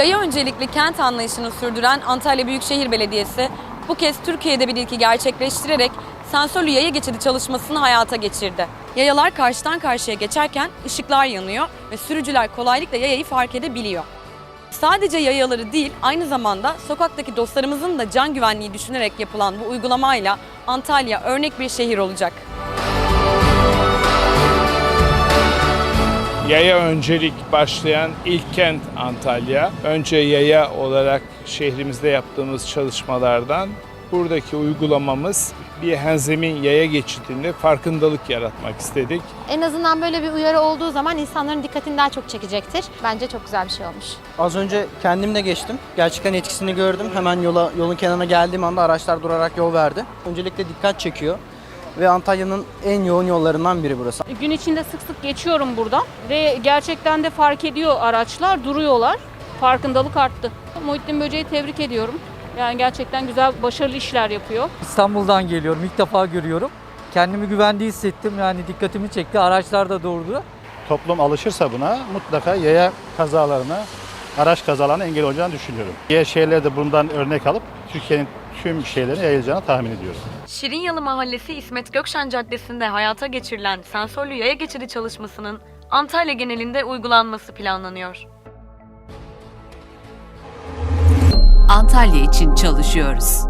öncelikli kent anlayışını sürdüren Antalya Büyükşehir Belediyesi bu kez Türkiye'de bir ilki gerçekleştirerek sensörlü yaya geçidi çalışmasını hayata geçirdi. Yayalar karşıdan karşıya geçerken ışıklar yanıyor ve sürücüler kolaylıkla yayayı fark edebiliyor. Sadece yayaları değil, aynı zamanda sokaktaki dostlarımızın da can güvenliği düşünerek yapılan bu uygulamayla Antalya örnek bir şehir olacak. Yaya öncelik başlayan ilk kent Antalya. Önce yaya olarak şehrimizde yaptığımız çalışmalardan buradaki uygulamamız bir henzemin yaya geçidinde farkındalık yaratmak istedik. En azından böyle bir uyarı olduğu zaman insanların dikkatini daha çok çekecektir. Bence çok güzel bir şey olmuş. Az önce kendim de geçtim. Gerçekten etkisini gördüm. Hemen yola yolun kenarına geldiğim anda araçlar durarak yol verdi. Öncelikle dikkat çekiyor. Ve Antalya'nın en yoğun yollarından biri burası. Gün içinde sık sık geçiyorum buradan ve gerçekten de fark ediyor araçlar, duruyorlar. Farkındalık arttı. Muhittin Böceği tebrik ediyorum. Yani gerçekten güzel, başarılı işler yapıyor. İstanbul'dan geliyorum. ilk defa görüyorum. Kendimi güvende hissettim. Yani dikkatimi çekti. Araçlar da durdu. toplum alışırsa buna mutlaka yaya kazalarına, araç kazalarına engel olacağını düşünüyorum. Diğer şehirler de bundan örnek alıp Türkiye'nin tüm şehirlerine yayılacağını tahmin ediyorum. Şirinyalı Mahallesi İsmet Gökşen Caddesi'nde hayata geçirilen sensörlü yaya geçidi çalışmasının Antalya genelinde uygulanması planlanıyor. Antalya için çalışıyoruz.